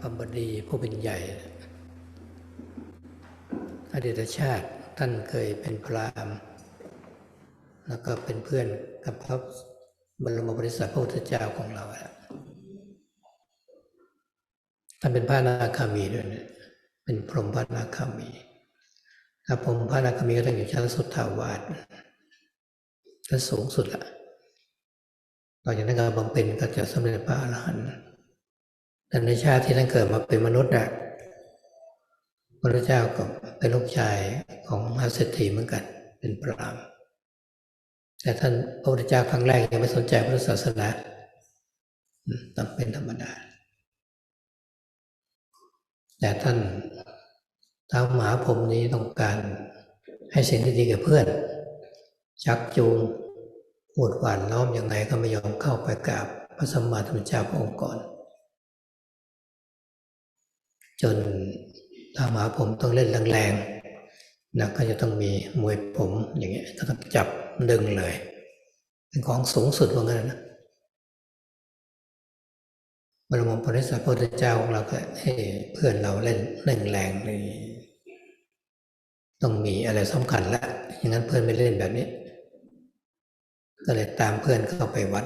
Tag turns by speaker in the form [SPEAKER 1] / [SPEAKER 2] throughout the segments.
[SPEAKER 1] พระบดีผู้เป็นใหญ่ อดีตชาติท่านเคยเป็นพราหมณ์ แล้วก็เป็นเพื่อนกับพระบรมบริษัทพระพุทธเจ้าของเราอะท่านเป็นพระนาคามีด้วยนะเป็นพรหมพระนาคามีถ้าพรหมพระนาคามีก็ต้องอยู่ชั้นสุดทาวาสชั้นสูงสุดละต่อจากนั้นก็บำเพ็ญก็จะสำเร็จพระอรหันต์ แต่ในชาติที่ท่านเกิดมาเป็นมนุษย์นะพระเจ้าก็เป็นลูกชายของมหาเศรษฐีเหมือนกัน เป็นพระราม แต่ท่านพระพุทธเจ้าครั้งแรกยังไม่สนใจพุทธศาสนาต้องเป็นธรรมดา แต่ท่านท้าวมหาพรหมนี้ต้องการให้สิ่งที่ดีกับเพื่อน ชักจูงพูดหวานล้อมยังไงก็ไม่ยอมเข้าไปกราบพระสัมมาสัมพุทธเจ้าพระองค์ก่อน จนท้าวมาพรหมต้องเล่นแรงๆนะก็จะต้องมีมวยผมอย่างเงี้ยก็ต้องจับดึงเลย เป็นของสูงสุดว่างั้นนะบรมโพธิสัตว์พระพุทธเจ้าของเราก็ให้เพื่อนเราเล่นเล่นแรงนี่ต้องมีอะไรสำคัญละอย่างนั้นเพื่อนไม่เล่นแบบนี้ ก็เลยตามเพื่อนเข้าไปวัด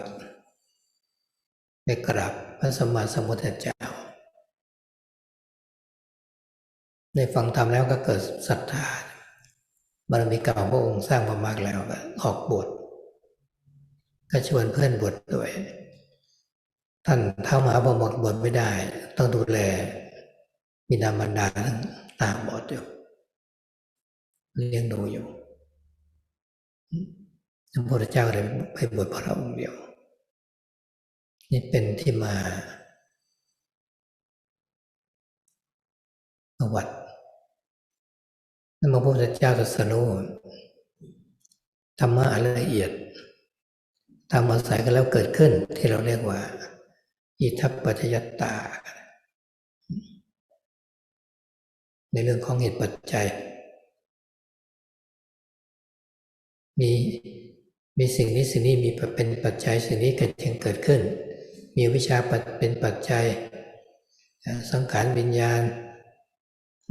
[SPEAKER 1] ไปกราบพระสมมาสมุทธเจ้า ในฟังธรรมแล้วก็เกิดศรัทธาบารมีเก่าพระองค์สร้างมามากแล้วออกบวชก็ชวนเพื่อนบวชด้วย ท่านเท้ามหาบบอกบวชไม่ได้ ต้องดูแลบิดามารดาทั้งตาบอดอยู่เลี้ยงดูอยู่พระพุทธเจ้าเลยไปบวชพระองค์เดียว นี่เป็นที่มาประวัติ นั่นพระพุทธเจ้าตรัสรู้ธรรมะละเอียดตามอาศัยกันแล้วเกิดขึ้นที่เราเรียกว่า อิทัปปัจจยตตา ในเรื่องของเหตุปัจจัย มีมีสิ่งนี้สิ่งนี้มีเป็นปัจจัยสิ่งนี้เกิดจึงเกิดขึ้น มีวิชาเป็นปัจจัย สังขารวิญญาณ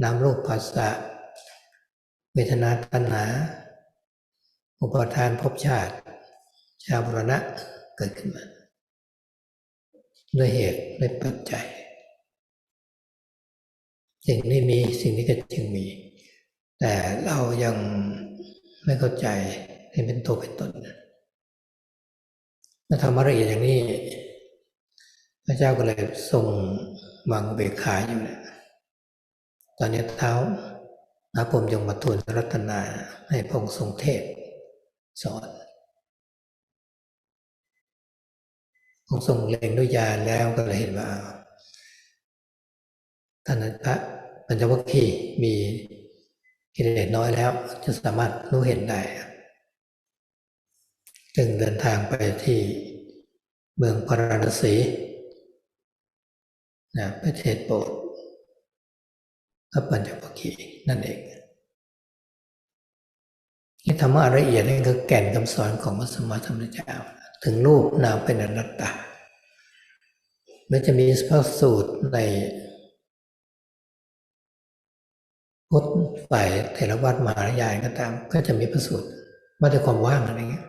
[SPEAKER 1] นามรูปภาษา เวทนาตัณหา อุปทานภพชาติ ชาบุรณะเกิดขึ้นมาด้วยเหตุด้วยปัจจัยสิ่งนี้มีสิ่งนี้ก็จึงมี แต่เรายังไม่เข้าใจให้เป็นตัวเป็นตนมาทำอะไรอย่างนี้ พระเจ้าก็เลยทรงวางเบกขาอยู่นะตอนนี้เท้า อาผมยงมาทูลรัตนาให้พระองค์ทรงเทศสอนองค์ทรงเล็งด้วยญาแล้วก็เลยเห็นว่าท่านพระปัญจวัคคีย์มีกิเลสน้อยแล้ว จะสามารถรู้เห็นได้จึงเดินทางไปที่เมืองพาราณสีนะไปเทศโปรด พระปัญจวัคคีย์นั่นเองที่ธรรมะละเอียดนี่คือแก่นคำสอนของพระสมมาธรรมเจ้า ถึงรูปนามเป็นอนัตตามันจะมีพระสูตรในพุทธฝ่ายเถรวัตมหายายก็ตาม ก็จะมีพระสูตรว่าด้วยความว่างอะไรเงี้ย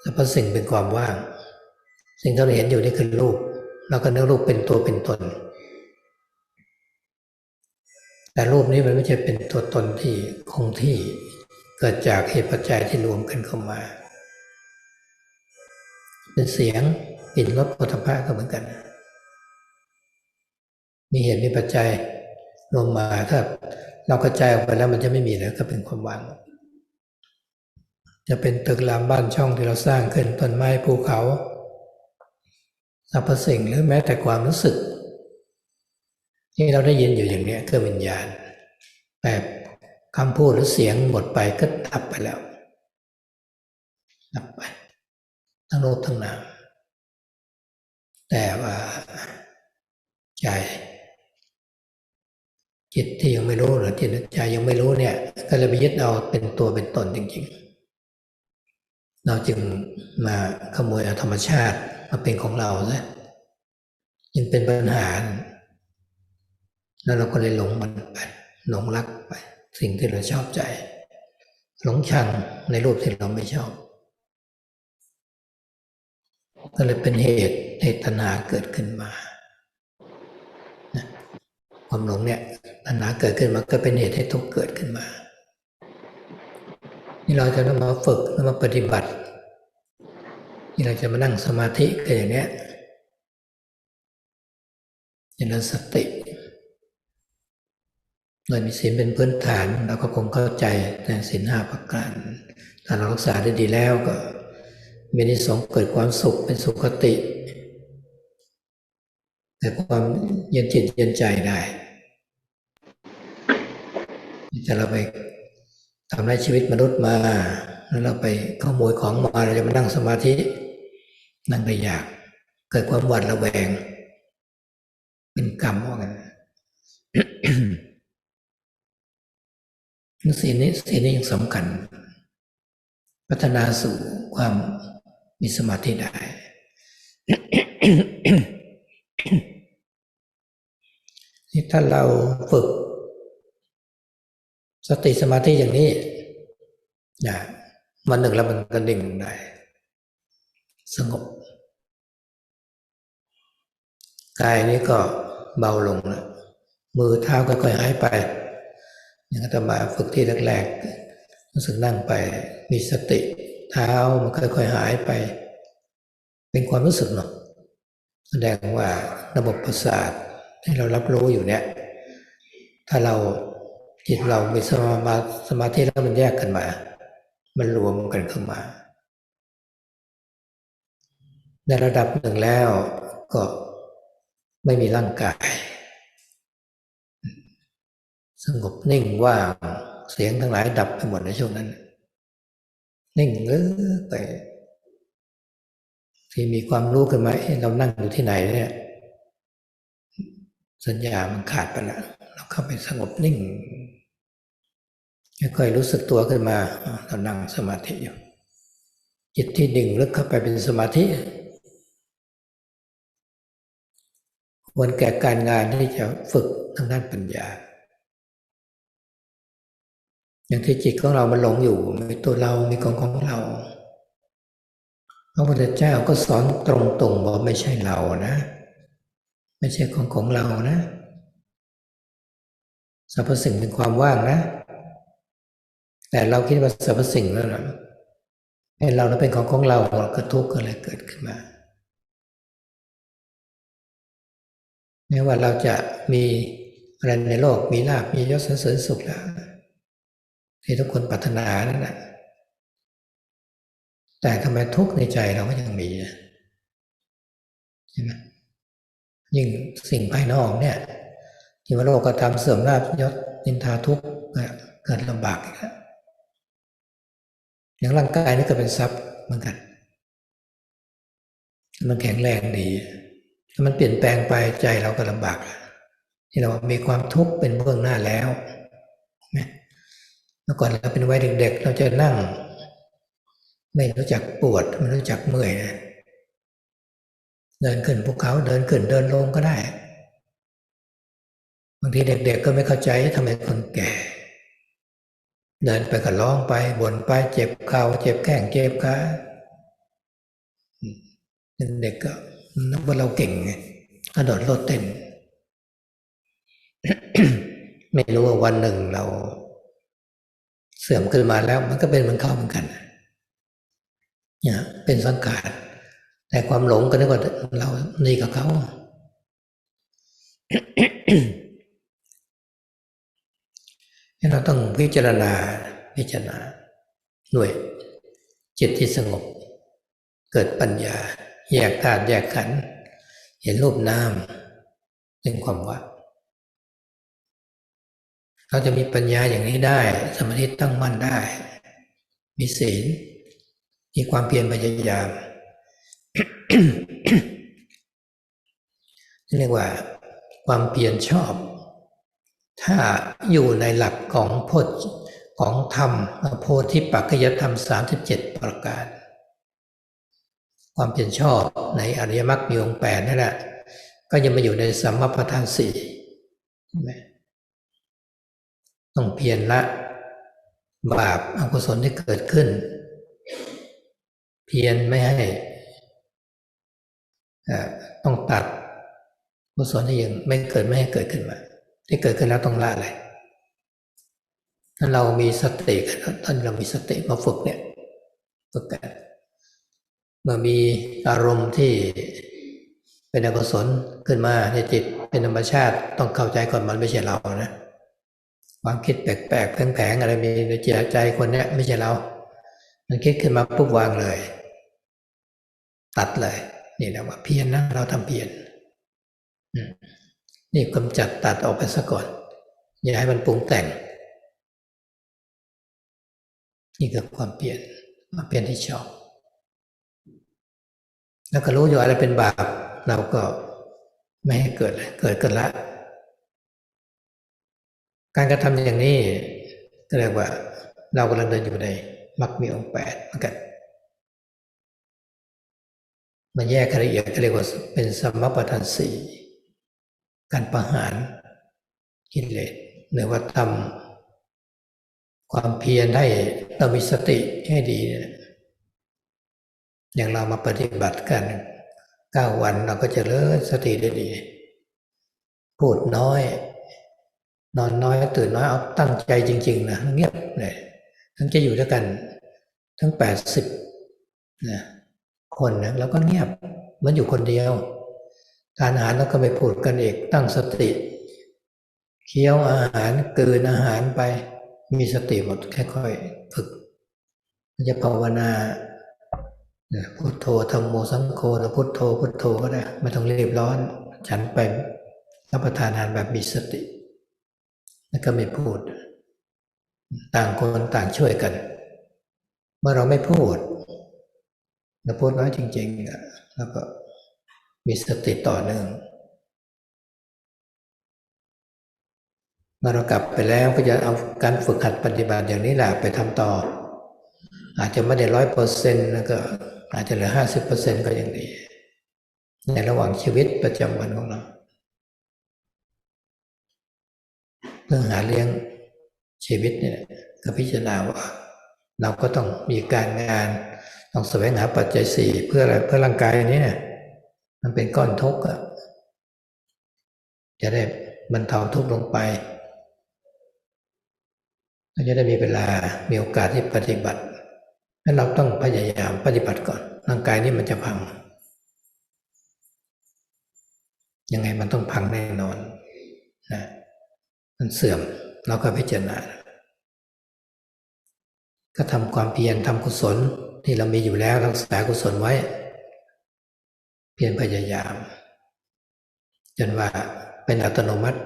[SPEAKER 1] แต่พระสิ่งเป็นความว่าง สิ่งที่เราเห็นอยู่นี่คือรูปเราก็นึกรูปเป็นตัวเป็นตน แต่รูปนี้มันไม่ใช่เป็นตัวตนที่คงที่เกิดจากเหตุปัจจัยที่รวมกันเข้ามา เป็นเสียงกลิ่นรสผลิภัณฑ์ก็เหมือนกัน มีเหตุมีปัจจัยรวมมาถ้าเรากระจายออกไปแล้วมันจะไม่มีแล้วก็เป็นความว่าง จะเป็นตึกรามบ้านช่องที่เราสร้างขึ้นต้นไม้ภูเขาสรรพสิ่งหรือแม้แต่ความรู้สึก ที่เราได้ยินอยู่อย่างนี้คือวิญญาณ แบบคำพูดหรือเสียงหมดไปก็ดับไปแล้วดับไปทั้งรูปทั้งนามแต่ว่าใจจิตที่ยังไม่รู้หรือจิตใจยังไม่รู้เนี่ย ก็เลยไปยึดเอาเป็นตัวเป็นตนจริงๆ เราจึงมาขโมยเอาธรรมชาติมาเป็นของเราซะยังเป็นเป็นปัญหา แล้วเราก็เลยหลงมันไป หลงรักไป สิ่งที่เราชอบใจ หลงชังในรูปที่เราไม่ชอบก็เลยเป็นเหตุให้ตัณหาเกิดขึ้นมา ความหลงเนี่ยตัณหาเกิดขึ้นมาก็เป็นเหตุให้ทุกข์เกิดขึ้นมา นี่เราจะต้องมาฝึกแล้วมาปฏิบัติ นี่เราจะมานั่งสมาธิกันอย่างเนี้ยจริญสติ โดยมีศีลเป็นพื้นฐานเราก็คงเข้าใจในศีลห้าประการถ้าเรารักษาได้ดีแล้วก็มีนิสงเกิดความสุขเป็นสุขติ แต่ความเย็นจิตเย็นใจได้แต่เราไปทำให้ชีวิตมนุษย์มา แล้วเราไปขโมยของมาเราจะมานั่งสมาธิ นั่งได้ยาก เกิดความหวาดระแวง เป็นกรรมว่ากัน สิ่งนี้สิ่งนี้ยังสำคัญ พัฒนาสู่ความมีสมาธิได้นี่ถ้าเราฝึก สติสมาธิอย่างนี้นะวันหนึ่งแล้วมันก็ดิ่งได้ สงบกายนี้ก็เบาลงแล้วมือเท้าก็ค่อยๆหายไป อย่างอาตมาฝึกที่แรกๆรู้สึกนั่งไปมีสติเท้ามันค่อยๆหายไป เป็นความรู้สึกเนาะแสดงว่าระบบประสาทที่เรารับรู้อยู่เนี่ย ถ้าเราจิตเรามีสมาสมาธิแล้วมันแยกกันมา มันรวมกันเข้ามาในระดับหนึ่งแล้วก็ไม่มีร่างกาย สงบนิ่งว่างเสียงทั้งหลายดับไปหมดในช่วงนั้น นิ่งเออไป ที่มีความรู้ขึ้นมาเรานั่งอยู่ที่ไหนเนี่ย สัญญามันขาดไปแล้วเราเข้าไปสงบนิ่งค่อยๆรู้สึกตัวขึ้นมาเรานั่งสมาธิอยู่จิตที่ดิ่งลึกเข้าไปเป็นสมาธิควรแก่การงานที่จะฝึกทางด้านปัญญา อย่างที่จิตของเรามันหลงอยู่มีตัวเรา มีของของเรา พระพุทธเจ้าก็สอนตรงๆว่าไม่ใช่เรานะ ไม่ใช่ของของเรานะสรรพสิ่งเป็นความว่างนะ แต่เราคิดว่าสรรพสิ่งแล้วนะให้เราเป็นของของเราก็ทุกข์อะไรเกิดขึ้นมาแม้ว่าเราจะมีอะไรในโลกมีลาบมียศเสริญสุขแล้ว ที่ทุกคนปรารถนานั่นแหละแต่ทำไมทุกข์ในใจเราก็ยังมีใช่ไหมยิ่งสิ่งภายนอกเนี่ยที่ว่าโลกก็ทำเสื่อมลาบยศนินทาทุกข์เกิดลำบากอย่างร่างกายนี่ก็เป็นทรัพย์เหมือนกัน มันแข็งแรงดีถ้ามันเปลี่ยนแปลงไปใจเราก็ลำบากที่เรามีความทุกข์เป็นเบื้องหน้าแล้ว เมื่อก่อนเราเป็นวัยเด็กๆ เราจะนั่ง ไม่รู้จักปวดไม่รู้จักเมื่อยนะเดินขึ้นภูเขาเดินขึ้นเดินลงก็ได้บางทีเด็ก ๆ ก็ไม่เข้าใจทำไมคนแก่ เดินไปก็ร้องไปบ่นไปเจ็บเข่าเจ็บแข้งเจ็บขาเด็กก็นับว่าเราเก่งไงกระโดดโลดเต้นไม่รู้ว่าวันหนึ่งเรา เสื่อมขึ้นมาแล้วมันก็เป็นเหมือนเขาเหมือนกันเนี่ยเป็นสังขารแต่ความหลงก็นึกว่าเรานี่กับเขาเราต้องพิจารณาพิจารณาหน่วยจิตที่สงบ เกิดปัญญา แยกธาตุแยกขันธ์เห็นรูปนามเป็นความว่า เราจะมีปัญญาอย่างนี้ได้ สมาธิตั้งมั่นได้ มีศีล มีความเพียรพยายามเรียกว่า ความเพียรชอบ ถ้าอยู่ในหลักของพจน์ของธรรมโพธิปัจจยธรรมสามสิบเจ็ดประการ ความเป็นชอบในอริยมรรคมีองค์แปดนั่นแหละก็ยังมาอยู่ในสัมมาประธานสี่ใช่ไหม ต้องเพียรละ บาปอกุศลที่เกิดขึ้น เพียรไม่ให้ต้องตัดกุศลที่ยังไม่เกิดไม่ให้เกิดขึ้นมา ที่เกิดขึ้นแล้วต้องละเลยถ้าเรามีสติกันท่านเรามีสติมาฝึกเนี่ยฝึกกันเมื่อมีอารมณ์ที่เป็นอกุศลขึ้นมาในจิตเป็นธรรมชาติต้องเข้าใจก่อนมันไม่ใช่เรานะ ความคิดแปลกๆแผงๆอะไรมีในจิตใจคนนี้ไม่ใช่เรา มันคิดขึ้นมาปุ๊บวางเลย ตัดเลย นี่แหละว่าเพียนนะเราทำเพียรนี่กำจัดตัดออกไปซะก่อน อย่าให้มันปรุงแต่ง นี่คือความเปลี่ยนความเปลี่ยนที่ชอบ แล้วก็รู้อยู่อะไรเป็นบาป เราก็ไม่ให้เกิดเลยเกิดกันละ การกระทำอย่างนี้ก็เรียกว่าเรากำลังเดินอยู่ในมรรคมีองค์แปดเหมือนกัน มันแยกละเอียดเรียกว่าเป็นสมปทานสี่การประหารกิเลสหรือว่าทำความเพียรให้เรามีสติให้ดี อย่างเรามาปฏิบัติกันเก้าวันเราก็จะเลิศสติได้ดี พูดน้อย นอนน้อยตื่นน้อยเอาตั้งใจจริง ๆ นะเงียบเลยทั้งจะอยู่ด้วยกัน ทั้งแปดสิบนะคนนะแล้วก็เงียบมันอยู่คนเดียวทานอาหารแล้วก็ไปพูดกันอีกตั้งสติเคี้ยวอาหารเกินอาหารไป มีสติหมดค่อยๆฝึกมันจะภาวนาพุทโธธรรมโมสังโฆหรือพุทโธพุทโธก็ได้ไม่ต้องรีบร้อน ฉันไปรับประทานอาหารแบบมีสติ แล้วก็ไม่พูด ต่างคนต่างช่วยกัน เมื่อเราไม่พูดเราพูดน้อยจริงๆแล้วก็มีสติต่อเนื่องเมื่อเรากลับไปแล้วก็จะเอาการฝึกหัดปฏิบัติอย่างนี้แหละไปทำต่อ อาจจะไม่ได้ร้อยเปอร์เซ็นต์แล้วก็อาจจะเหลือห้าสิบเปอร์เซ็นต์ก็ยังดี ในระหว่างชีวิตประจำวันของเรา เรื่องหาเลี้ยงชีวิตเนี่ยก็พิจารณาว่า เราก็ต้องมีการงาน ต้องแสวงหาปัจจัยสี่เพื่ออะไรเพื่อร่างกายนี้เนี่ยมันเป็นก้อนทุกข์อะจะได้บรรเทาทุกข์ลงไปเราจะได้มีเวลา มีโอกาสที่ปฏิบัติให้เราต้องพยายามปฏิบัติก่อน ร่างกายนี้มันจะพัง ยังไงมันต้องพังแน่นอนนะ มันเสื่อมเราก็พิจารณา ก็ทำความเพียรทำกุศลที่เรามีอยู่แล้วรักษากุศลไว้ เพียรพยายาม จนว่าเป็นอัตโนมัติ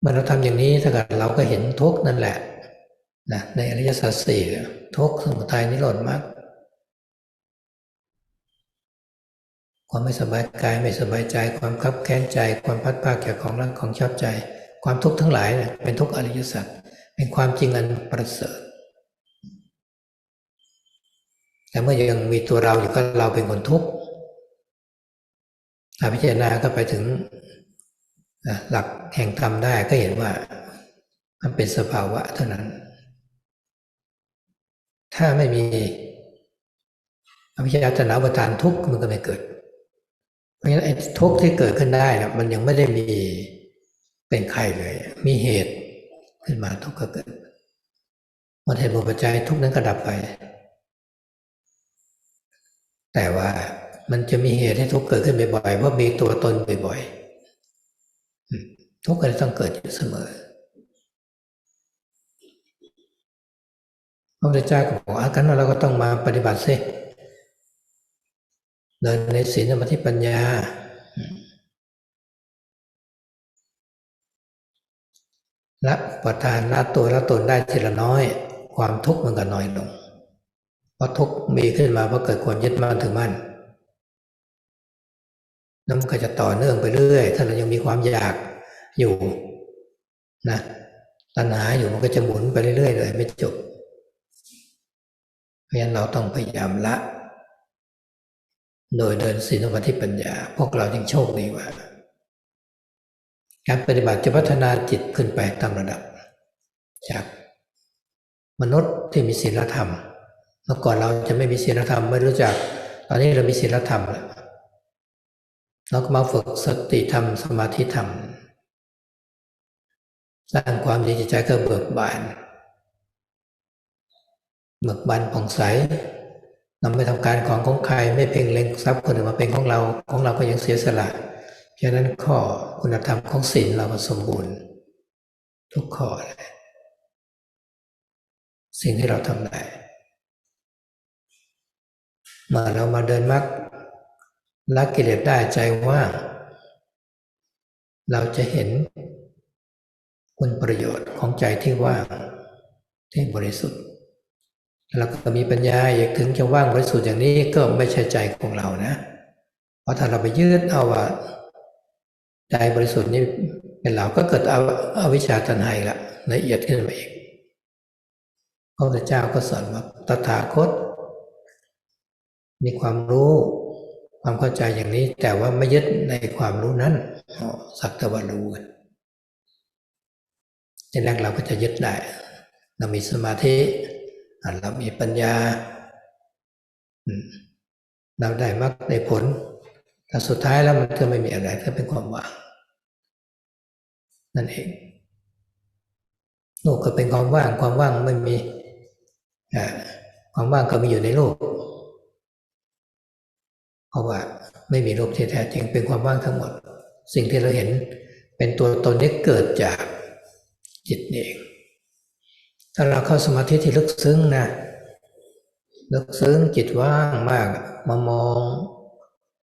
[SPEAKER 1] เมื่อเราทำอย่างนี้ถ้าเกิดเราก็เห็นทุกนั่นแหละนะในอริยสัจสี่ทุกสมุทัยนิโรธมากค ความไม่สบายกายไม่สบายใจ ความคับแค้นใจ ความพัดภาคจากของรักของชอบใจ ความทุกข์ทั้งหลายเป็นทุกข์อริยสัจเป็นความจริงอันประเสริฐแต่เมื่อยังมีตัวเราอยู่ก็เราเป็นคนทุกข์ถ้าพิจารณาก็ไปถึงหลักแห่งธรรมได้ก็เห็นว่า มันเป็นสภาวะเท่านั้น ถ้าไม่มีอภิชาตนาประทานทุกข์มันก็ไม่เกิด ราะฉะนั้นทุกข์ที่เกิดขึ้นได้นะมันยังไม่ได้มีเป็นใครเลย มีเหตุขึ้นมาทุกข์ก็เกิดหมดเหตุหมดปัจจัยทุกข์นั้นก็ดับไป แต่ว่ามันจะมีเหตุให้ทุกข์เกิดขึ้นบ่อยๆเพราะมีตัวตนบ่อยๆทุกข์ก็ต้องเกิดอยู่เสมอพระพุทธเจ้าก็บอกอากันเราก็ต้องมาปฏิบัติสิ เดินในศีลสมาธิปัญญา ละประทานละตัวละตนได้ทีละน้อย ความทุกข์มันก็น้อยลง เพราะทุกข์มีขึ้นมาเพราะเกิดความยึดมั่นถือมั่นแล้วมันก็จะต่อเนื่องไปเรื่อย ถ้าเรายังมีความอยากอยู่นะตัณหาอยู่มันก็จะหมุนไปเรื่อยๆเลย ไม่จบ เพราะฉะนั้นเราต้องพยายามละ โดยเดินศีลสมาธิปัญญา พวกเราจึงโชคดีว่า การปฏิบัติจะพัฒนาจิตขึ้นไปตามระดับ จากมนุษย์ที่มีศีลธรรมเมื่อก่อนเราจะไม่มีศีลธรรมไม่รู้จัก ตอนนี้เรามีศีลธรรมแล้วเราก็มาฝึกสติธรรมสมาธิธรรม สร้างความดีใจก็เบิกบาน เบิกบานผ่องใส เราไม่ทำการของของใครไม่เพ่งเล็งทรัพย์คนอื่นมาเป็นของเราของเราก็ยังเสียสละเพราะนั้นข้อคุณธรรมของศีลเราก็สมบูรณ์ ทุกข้อเลยสิ่งที่เราทำได้เมื่อเรามาเดินมรรคละกิเลสได้ใจว่างเราจะเห็นคุณประโยชน์ของใจที่ว่างที่บริสุทธิ์ แล้วก็มีปัญญาอยากถึงจะว่างบริสุทธิ์อย่างนี้ก็ไม่ใช่ใจของเรานะ เพราะถ้าเราไปยืดเอาว่าใจบริสุทธิ์นี่เป็นเราก็เกิดเอาเอาวิชาตันให้ละละเอียดขึ้นมาอีกพระพุทธเจ้าก็สอนว่าตถาคต มีความรู้ความเข้าใจอย่างนี้ แต่ว่าไม่ยึดในความรู้นั้นสักแต่ว่ารู้กันทีแรกเราก็จะยึดได้ เรามีสมาธิ เรามีปัญญา เราได้มรรคได้ผลแต่สุดท้ายแล้วมันก็ไม่มีอะไรก็เป็นความว่างนั่นเองโลกก็เป็นความว่างความว่างไม่มีความว่างก็มีอยู่ในโลก เพราะว่าไม่มีโลกที่แท้จริงเป็นความว่างทั้งหมด สิ่งที่เราเห็นเป็นตัวตนที่เกิดจากจิตเอง ถ้าเราเข้าสมาธิที่ลึกซึ้งนะลึกซึ้งจิตว่างมาก มามอง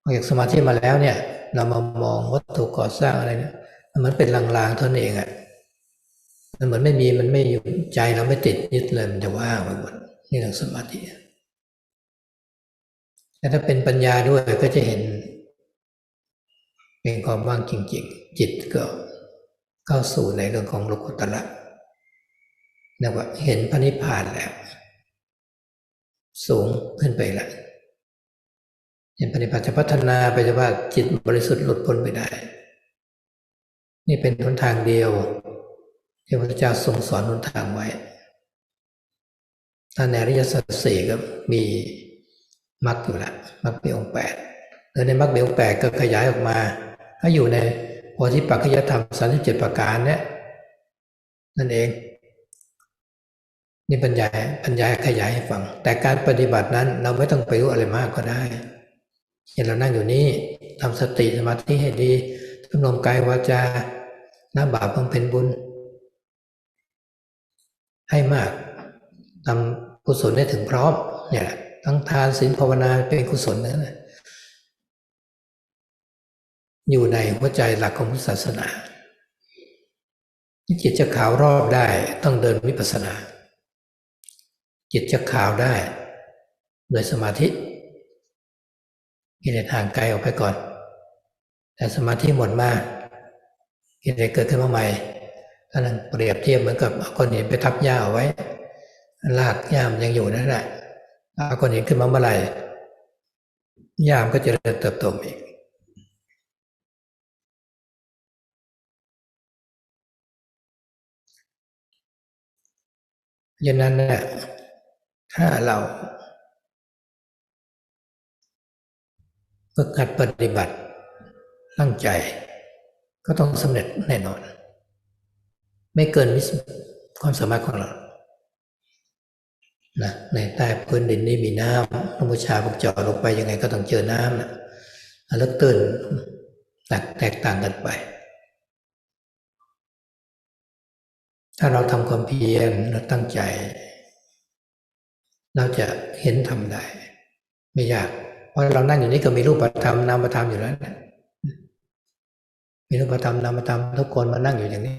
[SPEAKER 1] ออกจากสมาธิมาแล้วเนี่ย เรามามองวัตถุก่อสร้างอะไรเนี่ยมันเป็นลางๆเท่านั้นเองอะ่ะมันเหมือนไม่มีมันไม่อยู่ใจเราไม่ติดยึดเลยมันจะว่างไปหมดนี่เรื่องสมาธิแต่ถ้าเป็นปัญญาด้วยก็จะเห็น เป็นความว่างจริงๆจิตก็เข้าสู่ในเรื่องของโลกุตระ เรียกว่าเห็นพระนิพพานแล้ว สูงขึ้นไปละเห็นพระนิพพานจะพัฒนาไปจะว่าจิตบริสุทธิ์หลุดพ้นไปได้ นี่เป็นหนทางเดียวที่พระเจ้าทรงสอนหนทางไว้ถ้าในอริยสัจสี่ก็มีมรรคอยู่ละมรรคเปีองแปดแล้วในมรรคเปีองแปดก็ขยายออกมาถ้าอยู่ในโพธิปัจจยธรรมสามสิบเจ็ดประการเนี่ยนั่นเอง นี่บรรยายบรรยายขยายให้ฟัง แต่การปฏิบัตินั้นเราไม่ต้องไปรู้อะไรมากก็ได้เห็นเรานั่งอยู่นี่ทำสติสมาธิให้ดีทุนมกายวาจาหน้าบาปบำเพ็ญบุญ ให้มากทำกุศลได้ถึงพร้อม เนี่ยทั้งทานศีลภาวนาเป็นกุศลนั่นแหละอยู่ในหัวใจหลักของพุทธศาสนาจิตจะขาวรอบได้ต้องเดินวิปัสสนา จิตจะขาวได้ โดยสมาธิกิเลสห่างไกลออกไปก่อน แต่สมาธิหมดมากิเลสเกิดขึ้นมาใหม่ท่านั้นเปรียบเทียบเหมือนกับเอาก้อนหินไปทับหญ้าเอาไว้รากหญ้ามยังอยู่นั่นแหละเอาก้อนหินขึ้นมาเมื่อไหร่หญ้ามก็จะเติบโตอีกยันนั้นเนี่ย ถ้าเราฝึกหัดปฏิบัติตั้งใจ ก็ต้องสำเร็จแน่นอน ไม่เกินวิสความสามารถของเรานะในใต้พื้นดินนี้มีน้ำพระบูชาพวกจาะลงไปยังไงก็ต้องเจอน้ำนะลึกตื้นแตกต่างกันไป ถ้าเราทำความเพียรและตั้งใจ เราจะเห็นทำได้ ไม่ยาก เพราะเรานั่งอยู่นี่ก็มีรูปธรรมนามธรรมอยู่แล้วนะมีรูปธรรมนามธรรมทุกคนมานั่งอยู่อย่างนี้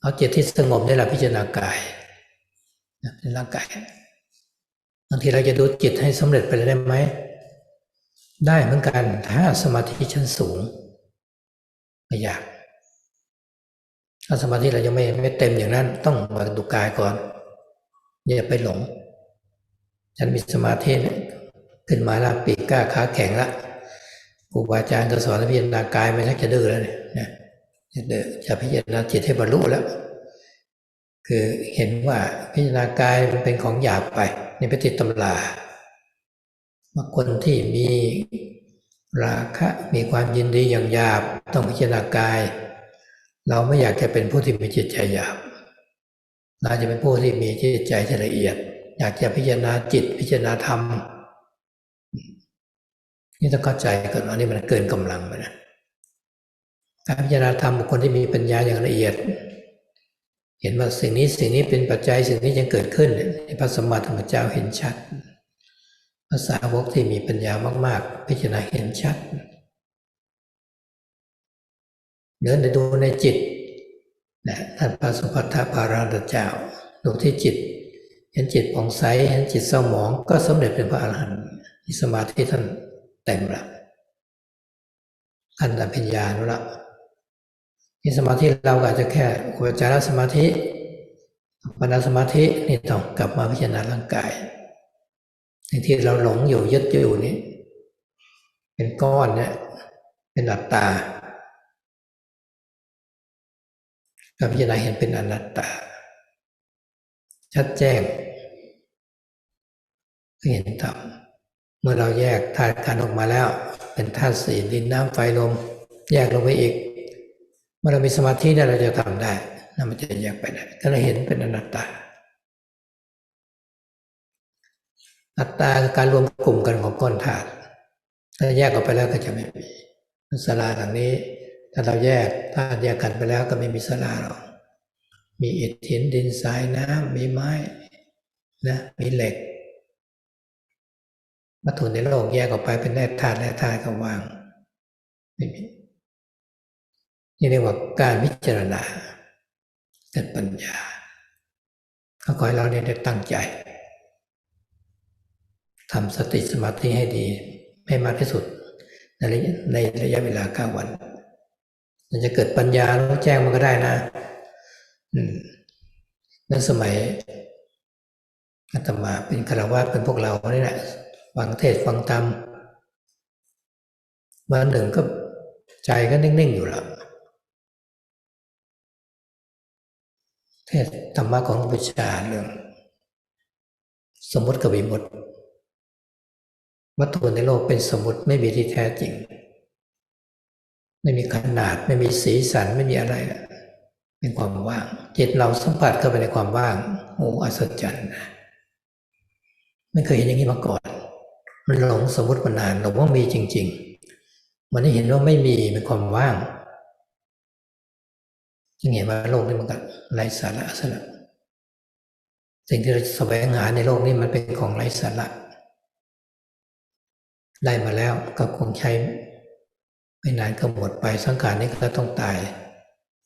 [SPEAKER 1] เอาจิตที่สงบได้ละพิจารณากายเป็นร่างกายบางทีเราจะดูจิตให้สำเร็จไปเลยได้ไหมได้เหมือนกันถ้าสมาธิชั้นสูงไม่ยากถ้าสมาธิเรายังไม่ไม่เต็มอย่างนั้น ต้องมาดูกายก่อน อย่าไปหลง ฉันมีสมาธิขึ้นมาแล้วปีกกล้าขาแข็งละครูบาอาจารย์ก็สอนให้พิจารณากายไม่ชักจะดื้อแล้วเนี่ยนะจะดือจะพิจารณาจิตให้บรรลุแล้ว คือเห็นว่าพิจารณากายมันเป็นของหยาบไปในปฏิตำราบางคนที่มีราคะมีความยินดีอย่างหยาบต้องพิจารณากาย เราไม่อยากจะเป็นผู้ที่มีจิตใจหยาบ เราจะเป็นผู้ที่มีจิตใจที่ละเอียด อยากจะพิจารณาจิตพิจารณาธรรม นี่ต้องเข้าใจก่อนว่านี่มันเกินกำลังไปนะการพิจารณาธรรมบุคคลที่มีปัญญาอย่างละเอียด เห็นว่าสิ่งนี้สิ่งนี้เป็นปัจจัยสิ่งนี้ยังเกิดขึ้นในพระสมมาธรรมเจ้าเห็นชัดภาษาวกที่มีปัญญามาก ๆ พิจารณาเห็นชัดเดินไปดูในจิต นะท่านพระสุภัททพาราตเจ้าดูที่จิต เห็นจิตผ่องใสเห็นจิตเศร้าหมองก็สำเร็จเป็นพระอรหันต์สมาธิท่านเต็มละท่านอภิญญานุละที่สมาธิเราอาจจะแค่อุปจารสมาธิปัญญสมาธินี่ต้องกลับมาพิจารณาร่างกายในที่เราหลงอยู่ยึดอยู่นี้เป็นก้อนเนี่ยเป็นอัตตา กับพิจารณาเห็นเป็นอนัตตา ชัดแจ้งเห็นธรรมเมื่อเราแยกธาตุกันออกมาแล้ว เป็นธาตุสี่ดินน้ำไฟลม แยกลงไปอีก เมื่อเรามีสมาธิเนี่ยเราจะทำได้นั่นมันจะแยกไปได้ก็เราเห็นเป็นอนัตตาอัตตาคือการรวมกลุ่มกันของก้อนธาตุถ้าแยกออกไปแล้วก็จะไม่มีสลาหลังนี้ ถ้าเราแยกธาตุแยกกันไปแล้วก็ไม่มีสลาหรอก มีอิฐหินดินทรายน้ำมีไม้นะมีเหล็กวัตถุในโลกแยกออกไปเป็นแร่ธาตุแร่ธาตุก็วางไม่มีนี่เรียกว่าการพิจารณาเกิดปัญญาก็ขอให้เราเนี่ยได้ตั้งใจทำสติสมาธิให้ดีให้มากที่สุดในระยะในระยะเวลาเก้าวัน มันจะเกิดปัญญารู้แจ้งมันก็ได้นะ อืมนั่นสมัยอาตมาเป็นคารวะเป็นพวกเราเนี่ยแหละฟังเทศฟังธรรมวันหนึ่งก็ใจก็นิ่ง ๆ อยู่แล้วเทศธรรมะของพุทธาเรื่อง สมมติกับวิมุตติวัตถุในโลกเป็นสมมติไม่มีที่แท้จริง ไม่มีขนาดไม่มีสีสันไม่มีอะไรเป็นความว่าง จิตเราสัมผัสเข้าไปในความว่างโอ้อัศจรรย์ไม่เคยเห็นอย่างนี้มาก่อน มันหลงสมมติมานานหลงว่ามีจริง ๆ มันได้เห็นว่าไม่มีเป็นความว่างยังเห็นว่าโลกนี้มันก็ไร้สาระสละสิ่งที่เราแสวงหาในโลกนี้มันเป็นของไร้สาระได้มาแล้วก็คงใช้ ไม่นานก็หมดไปสังขารนี้ก็ต้องตาย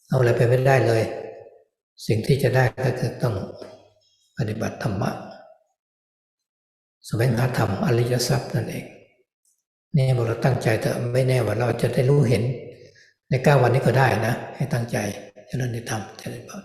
[SPEAKER 1] เอาอะไรไปไม่ได้เลย สิ่งที่จะได้ก็คือต้องปฏิบัติธรรมะแสวงหาธรรมอริยทรัพย์นั่นเองนี่บอกเราตั้งใจแต่ไม่แน่ว่าเราจะได้รู้เห็น ในเก้าวันนี้ก็ได้นะ ให้ตั้งใจจะเริ่มได้ทำจะได้บอก